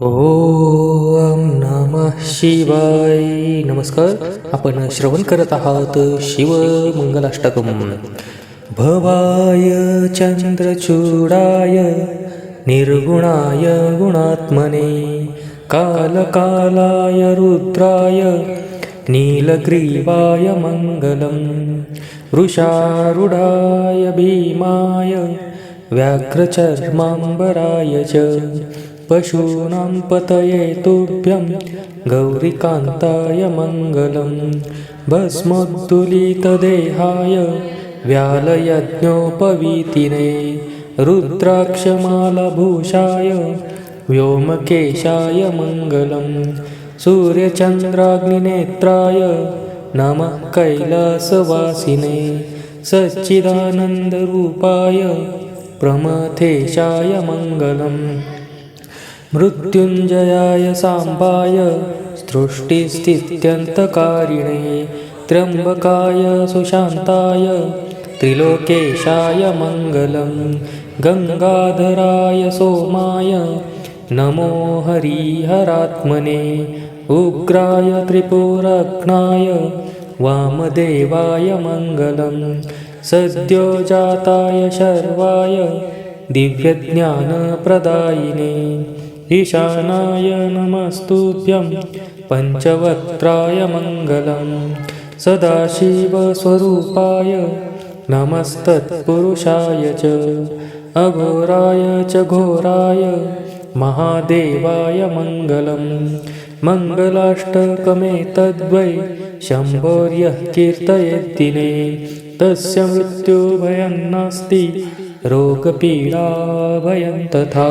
ओम नमः शिवाय. नमस्कार. आपण श्रवण करत आहात शिव मंगलाष्टकम. भवाय चंद्रचूडाय निर्गुणाय गुणात्मने कालकालाय रुद्राय नीलग्रीवाय मङ्गलं वृषारूढाय भीमाय व्याघ्रचर्माम्बराय च पशूनां पतये तुभ्यं गौरिकान्ताय मङ्गलं। भस्मोद्दुलितदेहाय व्यालयज्ञोपवीतिने। रुद्राक्षमालभूषाय व्योमकेशाय मङ्गलं। सूर्यचन्द्राग्निनेत्राय नमः कैलासवासिने। सच्चिदानन्दरूपाय प्रमथेशाय मङ्गलम्। मृत्युञ्जयाय साम्बाय सृष्टिस्थित्यन्तकारिणे त्र्यम्बकाय सुशान्ताय त्रिलोकेशाय मङ्गलं गङ्गाधराय सोमाय नमो हरिहरात्मने उग्राय त्रिपुरघ्नाय वामदेवाय मङ्गलं सद्योजाताय शर्वाय दिव्यज्ञानप्रदायिने ईशानाय नमस्तुभ्यं पञ्चवक्त्राय मङ्गलं सदाशिवस्वरूपाय नमस्तत्पुरुषाय च अघोराय च घोराय महादेवाय मङ्गलं मङ्गलाष्टकमेतद्वै शम्भोर्यः कीर्तयेद्दिने तस्य मृत्युभयं नास्ति रोगपीडाभयं तथा